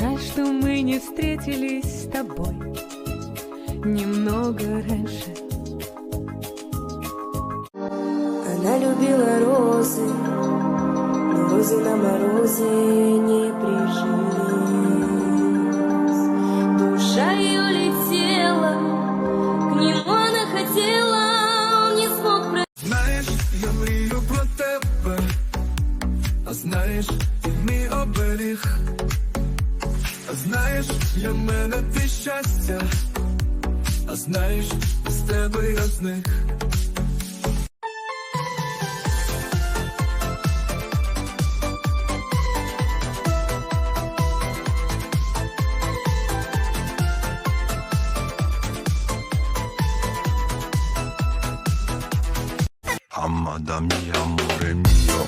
мы не встретились с тобой немного раньше. Она любила розы, но розы на морозе не прижились. Душа ее летела, к нему она хотела, он не смог про- Знаєш, я мрію про тебе, а знаєш, ти мій оберіг. Знаєш, для мене ти щастя, а знаєш, без тебе я зник. Amada mia, amore mio.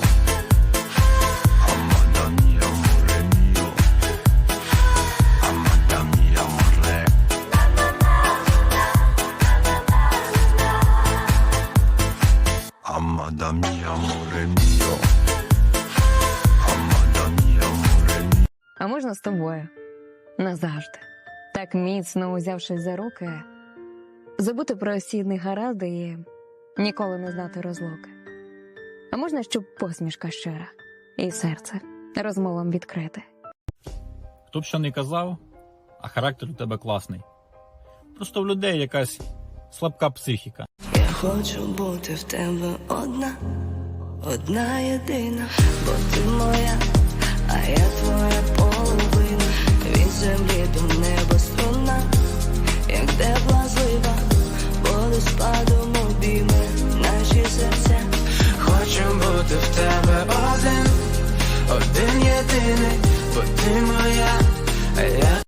Amada mia, amore mio. Amada mia, amore mio. А можна з тобою? Назавжди. Так міцно узявшись за руки, забути про всі негаразди і ніколи не знати розлуки. А можна, щоб посмішка щира і серце розмовам відкрите. Хто б що не казав, а характер у тебе класний. Просто в людей якась слабка психіка. Хочу бути в тебе одна, одна єдина, бо ти моя, а я твоя половина. Від землі до неба струна, як тепла злива, водоспадом обійме наші серця. Хочу бути в тебе один, один єдиний, бо ти моя, а я